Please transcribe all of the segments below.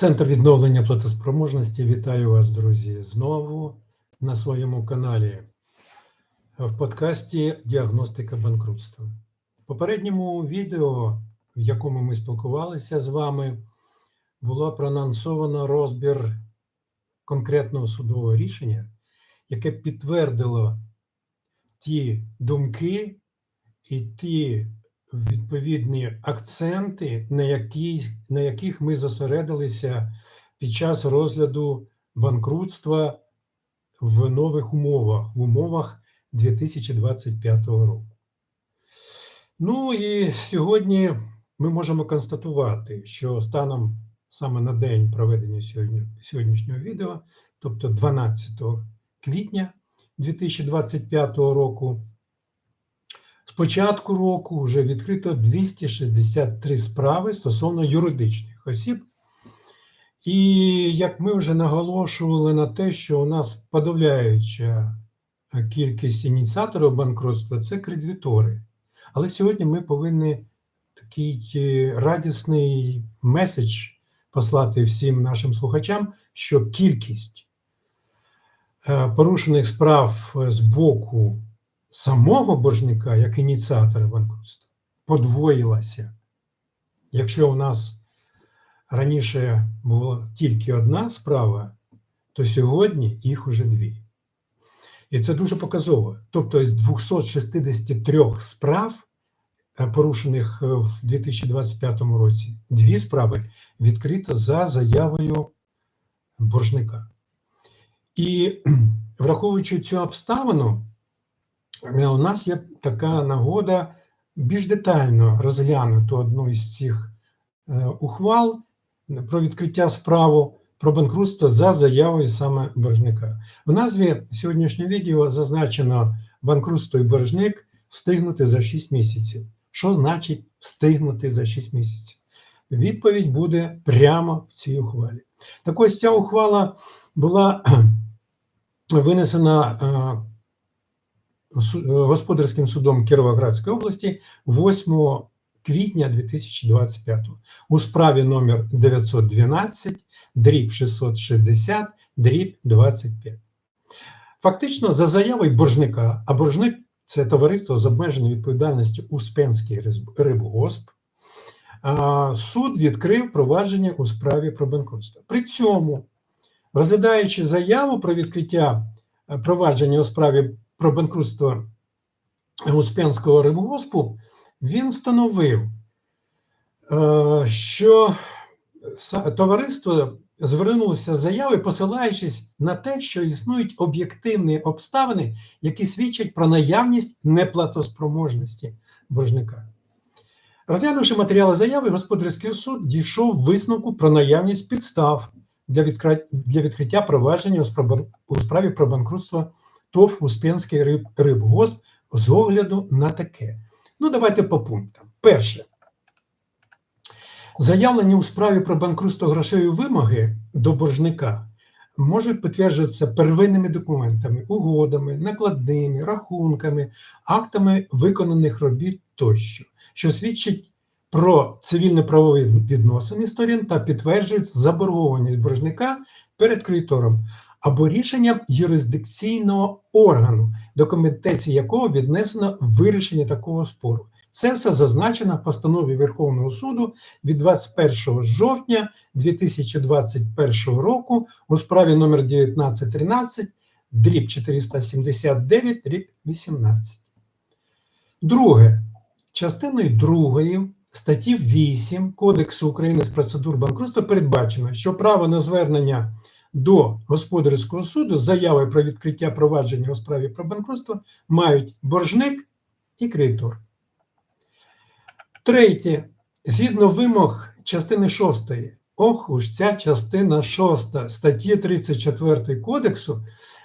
Центр відновлення платоспроможності. Вітаю вас, друзі, знову на своєму каналі в подкасті Діагностика банкрутства. В попередньому відео, в якому ми спілкувалися з вами, було проанонсовано розбір конкретного судового рішення, яке підтвердило ті думки і ті відповідні акценти, на, які, на яких ми зосередилися під час розгляду банкрутства в нових умовах, в умовах 2025 року. Ну і сьогодні ми можемо констатувати, що станом саме на день проведення сьогодні, сьогоднішнього відео, тобто 12 квітня 2025 року, з початку року вже відкрито 263 справи стосовно юридичних осіб. І як ми вже наголошували на те, що у нас подавляюча кількість ініціаторів банкрутства це кредитори. Але сьогодні ми повинні такий е, радісний меседж послати всім нашим слухачам, що кількість е, порушених справ з боку самого боржника як ініціатора банкрутства подвоїлася. Якщо у нас раніше була тільки одна справа, то сьогодні їх уже дві. І це дуже показово. Тобто з 263 справ, е, порушених в 2025 році, дві справи відкрито за заявою боржника. І враховуючи цю обставину, Е, у нас є така нагода більш детально розглянути одну із цих е, ухвал про відкриття справу про банкрутство за заявою саме боржника. В назві сьогоднішнього відео зазначено банкрутство і боржник встигнути за 6 місяців. Що значить встигнути за 6 місяців? Відповідь буде прямо в цій ухвалі. Так ось ця ухвала була винесена е, господарським судом Кіровоградської області 8 квітня 2025 у справі номер 912 дріб 660 дріб 25. Фактично, за заявою боржника, а боржник це товариство з обмеженою відповідальністю Успенський рибгосп, суд відкрив провадження у справі про банкрутство. При цьому, розглядаючи заяву про відкриття провадження у справі про банкрутство Успенського рибгоспу, він встановив, е, що товариство звернулося з заявою, посилаючись на те, що існують об'єктивні обставини, які свідчать про наявність неплатоспроможності боржника. Розглянувши матеріали заяви, господарський суд дійшов висновку про наявність підстав для відкриття провадження у справі про банкрутство ТОВ Успенський риб, рибгосп з огляду на таке. Ну, давайте по пунктам. Перше. Заявлені у справі про банкрутство грошової вимоги до боржника можуть підтверджуватися первинними документами, угодами, накладними, рахунками, актами виконаних робіт тощо, що свідчить про цивільно-правові відносини сторін та підтверджують заборгованість боржника перед кредитором, або рішенням юрисдикційного органу, до компетенції якого віднесено вирішення такого спору. Це все зазначено в постанові Верховного суду від 21 жовтня 2021 року у справі номер 1913 дріб 479 дріб 18. Друге, частиною другої статті 8 Кодексу України з процедур банкрутства передбачено, що право на звернення до господарського суду з заявою про відкриття провадження у справі про банкрутство мають боржник і кредитор. Третє, згідно вимог частини 6, ох уж ця частина 6 статті 34 Кодексу,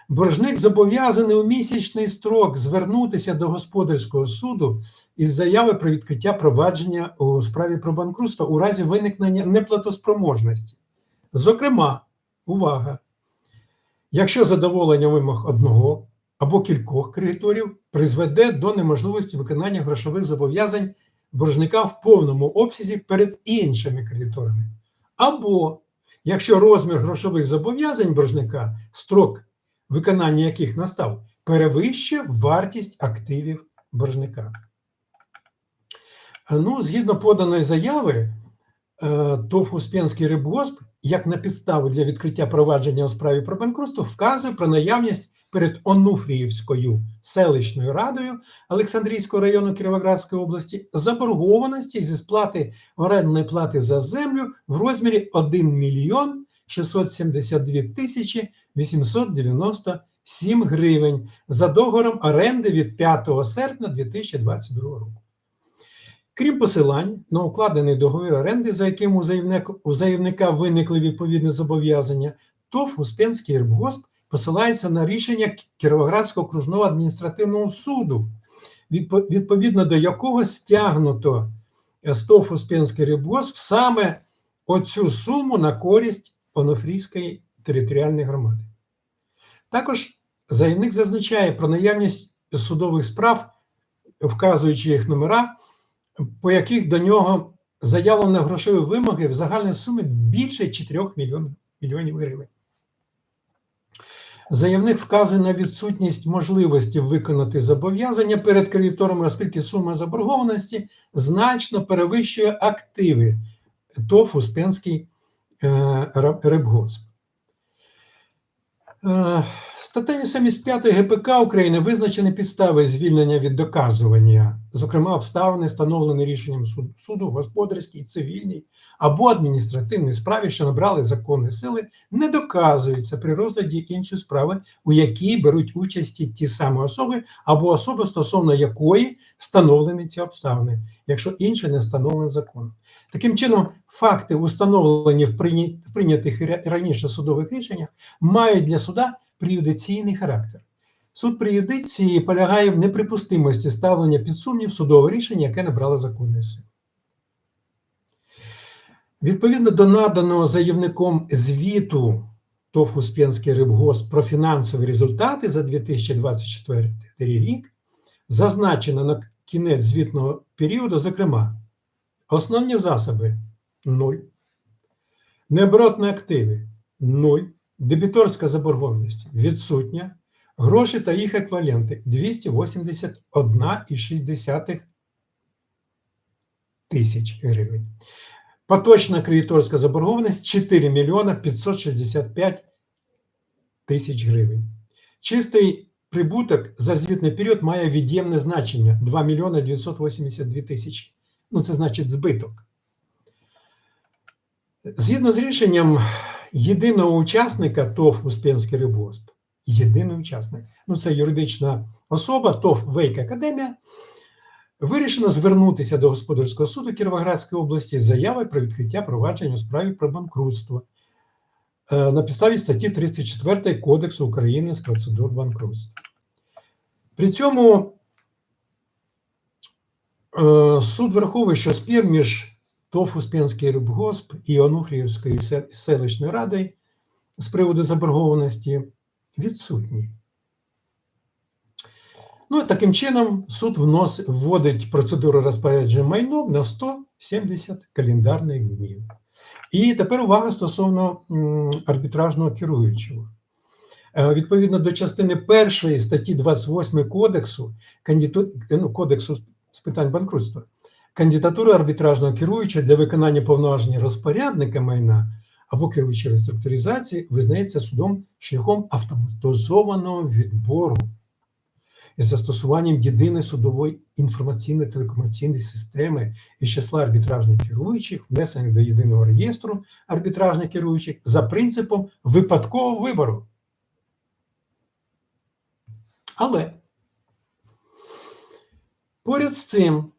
боржник зобов'язаний у місячний строк звернутися до господарського суду із заяви про відкриття провадження у справі про банкрутство у разі виникнення неплатоспроможності. Зокрема, Увага! Якщо задоволення вимог одного або кількох кредиторів призведе до неможливості виконання грошових зобов'язань боржника в повному обсязі перед іншими кредиторами, або якщо розмір грошових зобов'язань боржника, строк виконання яких настав, перевищує вартість активів боржника. Ну, згідно поданої заяви, ТОВ Успенський рибгосп, як на підставу для відкриття провадження у справі про банкрутство, вказує про наявність перед Онуфріївською селищною радою Олександрійського району Кіровоградської області заборгованості зі сплати орендної плати за землю в розмірі 1 мільйон 672 тисячі 897 гривень за договором оренди від 5 серпня 2022 року. Крім посилань на укладений договір оренди, за яким у, заявник, у заявника виникли відповідні зобов'язання, ТОВ Успенський рибгосп посилається на рішення Кіровоградського окружного адміністративного суду, відповідно до якого стягнуто з ТОВ Успенський рибгосп саме оцю суму на користь Онофрійської територіальної громади. Також заявник зазначає про наявність судових справ, вказуючи їх номера, по яких до нього заявлено грошові вимоги в загальній сумі більше 4 мільйонів, мільйонів гривень. Заявник вказує на відсутність можливості виконати зобов'язання перед кредиторами, оскільки сума заборгованості значно перевищує активи ТОВ Успенський е, рибгосп. Е, Статтею 75 ГПК України визначені підстави звільнення від доказування, зокрема обставини, встановлені рішенням суду, суду господарській, цивільній або адміністративній справі, що набрали законні сили, не доказуються при розгляді іншої справи, у якій беруть участі ті самі особи або особи, стосовно якої встановлені ці обставини, якщо інше не встановлено законом. Таким чином, факти, установлені в прийнятих раніше судових рішеннях, мають для суда преюдиційний характер. Суд преюдиції полягає в неприпустимості ставлення під сумнів судового рішення, яке набрало законної сили. Відповідно до наданого заявником звіту ТОВ Успенський рибгосп про фінансові результати за 2024 рік, зазначено на кінець звітного періоду, зокрема, основні засоби 0, необоротні активи 0, дебіторська заборгованість відсутня, гроші та їх еквіваленти 281,6 тисяч гривень. Поточна кредиторська заборгованість 4 мільйона 565 тисяч гривень. Чистий прибуток за звітний період має від'ємне значення 2 мільйони 982 тисячі. Ну, це значить збиток. Згідно з рішенням єдиного учасника ТОВ Успенський рибгосп, єдиний учасник, ну це юридична особа, ТОВ Вейк Академія, вирішено звернутися до господарського суду Кіровоградської області з заявою про відкриття провадження у справі про банкрутство на підставі статті 34 Кодексу України з процедур банкрутства. При цьому е, суд враховує, що спір між ТОВ Успенський рибгосп і Онуфріївською селищною радою з приводу заборгованості відсутній. Ну, таким чином, суд внос, вводить процедуру розпорядження майном на 170 календарних днів. І тепер увага стосовно арбітражного керуючого. Е, Відповідно до частини першої статті 28 кодексу, ну, кодексу з питань банкрутства, кандидатура арбітражного керуючого для виконання повноважень розпорядника майна або керуючої реструктуризації визнається судом шляхом автоматизованого відбору із застосуванням єдиної судової інформаційно-телекомунікаційної системи із числа арбітражних керуючих, внесених до єдиного реєстру арбітражних керуючих за принципом випадкового вибору. Але поряд з цим,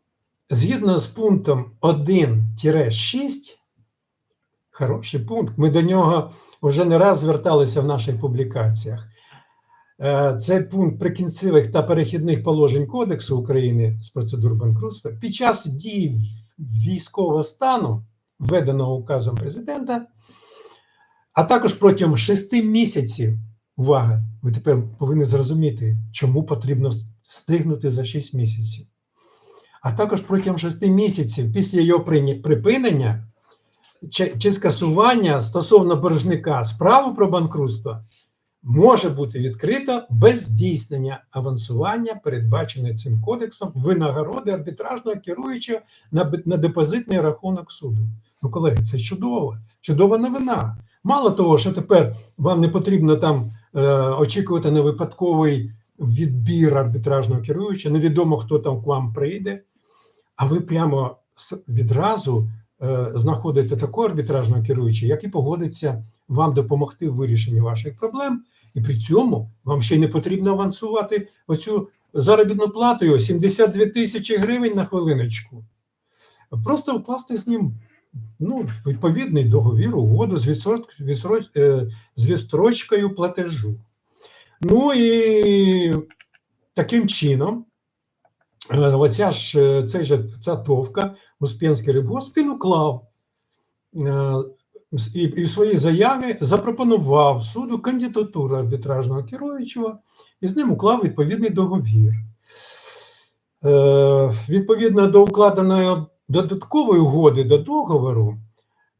згідно з пунктом 1-6, хороший пункт, ми до нього вже не раз зверталися в наших публікаціях. Е, Це пункт прикінцевих та перехідних положень Кодексу України з процедур банкрутства під час дії військового стану, введеного указом президента, а також протягом шести місяців. Увага! Ви тепер повинні зрозуміти, чому потрібно встигнути за 6 місяців. А також протягом 6 місяців після його припинення чи, чи скасування стосовно боржника справу про банкрутство може бути відкрито без здійснення авансування, передбачене цим кодексом, винагороди арбітражного керуючого на, на депозитний рахунок суду. Ну, колеги, це чудово, чудова новина. Мало того, що тепер вам не потрібно там е, очікувати на випадковий відбір арбітражного керуючого, невідомо, хто там к вам прийде, а ви прямо відразу е, знаходите такого арбітражного керуючого, який погодиться вам допомогти в вирішенні ваших проблем, і при цьому вам ще не потрібно авансувати оцю заробітну плату 72 тисячі гривень на хвилиночку. Просто вкласти з ним ну, відповідний договір, угоду з, е, з відстрочкою платежу. Ну і таким чином, е, оця ж, е, цей же, ця товка, Успенський рибгосп, він уклав і, в своїй заяві запропонував суду кандидатуру арбітражного керуючого і з ним уклав відповідний договір. Е, відповідно до укладеної додаткової угоди до договору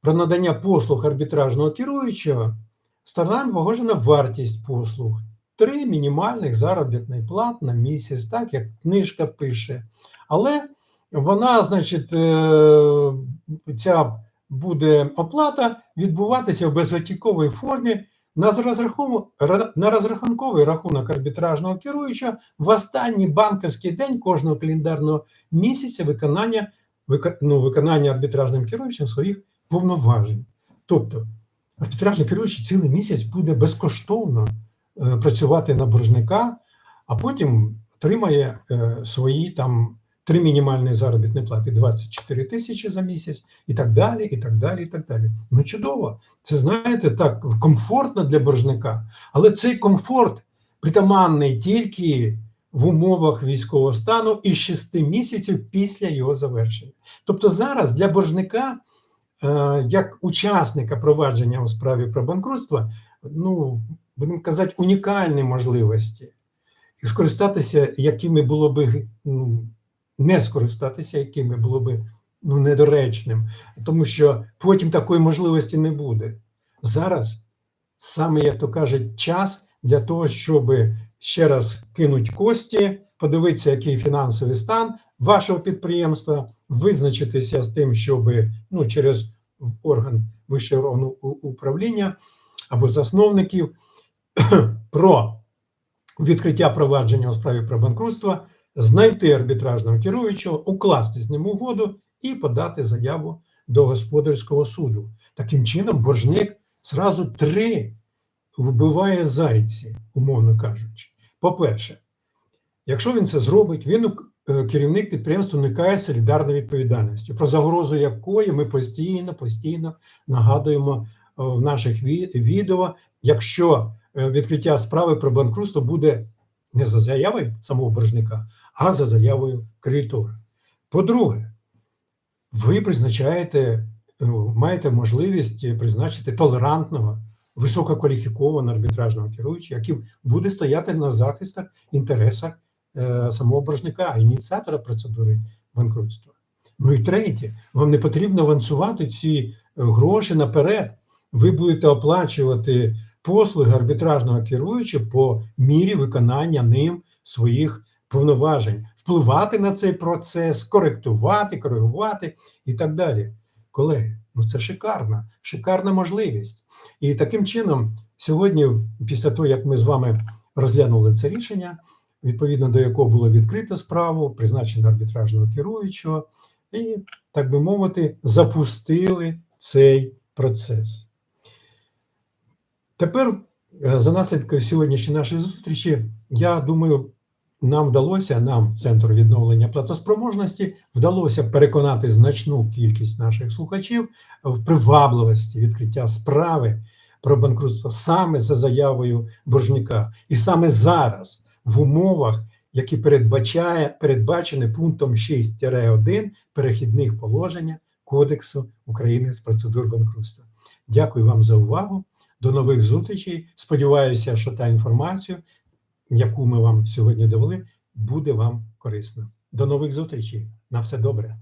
про надання послуг арбітражного керуючого, сторонам погоджена вартість послуг. Три мінімальних заробітних плат на місяць, так як книжка пише. Але вона, значить, е, ця буде оплата відбуватися в безготівковій формі на розрахунковий рахунок арбітражного керуючого в останній банківський день кожного календарного місяця виконання, ну, виконання арбітражним керуючим своїх повноважень. Тобто арбітражний керуючий цілий місяць буде безкоштовно е, працювати на боржника, а потім отримає е, свої там три мінімальні заробітні плати 24 тисячі за місяць, і так далі, і так далі, і так далі. Ну чудово. Це знаєте так комфортно для боржника, але цей комфорт притаманний тільки в умовах військового стану і 6 місяців після його завершення. Тобто зараз для боржника, е, як учасника провадження у справі про банкрутство, ну будемо казати, унікальні можливості, і скористатися, якими було би ну, не скористатися, якими було би ну, недоречним, тому що потім такої можливості не буде. Зараз саме, як то кажуть, час для того, щоб ще раз кинуть кості, подивитися, який фінансовий стан вашого підприємства, визначитися з тим, щоб ну, через орган вищого органу управління або засновників про відкриття провадження у справі про банкрутство, знайти арбітражного керуючого, укласти з ним угоду і подати заяву до господарського суду. Таким чином, боржник зразу три вбиває зайці, умовно кажучи. По-перше, якщо він це зробить, він е, керівник підприємства уникає солідарної відповідальності, про загрозу якої ми постійно, постійно нагадуємо е, в наших відео, якщо е, відкриття справи про банкрутство буде не за заявою самого боржника, а за заявою кредитора. По-друге, ви призначаєте, е, маєте можливість призначити толерантного, висококваліфікованого арбітражного керуючого, який буде стояти на захистах інтересах е, самого боржника, ініціатора процедури банкрутства. Ну і третє, вам не потрібно авансувати ці е, гроші наперед. Ви будете оплачувати послуги арбітражного керуючого по мірі виконання ним своїх повноважень, впливати на цей процес, коректувати, коригувати і так далі. Колеги, ну це шикарна, шикарна можливість. І таким чином, сьогодні, після того, як ми з вами розглянули це рішення, відповідно до якого було відкрито справу, призначено арбітражного керуючого, і, так би мовити, запустили цей процес. Тепер, е, за наслідкою сьогоднішньої нашої зустрічі, я думаю, нам вдалося, нам, Центру відновлення платоспроможності, вдалося переконати значну кількість наших слухачів в привабливості відкриття справи про банкрутство саме за заявою боржника. І саме зараз, в умовах, які передбачає, передбачені пунктом 6-1 перехідних положення Кодексу України з процедур банкрутства. Дякую вам за увагу. До нових зустрічей. Сподіваюся, що та інформація, яку ми вам сьогодні довели, буде вам корисна. До нових зустрічей. На все добре.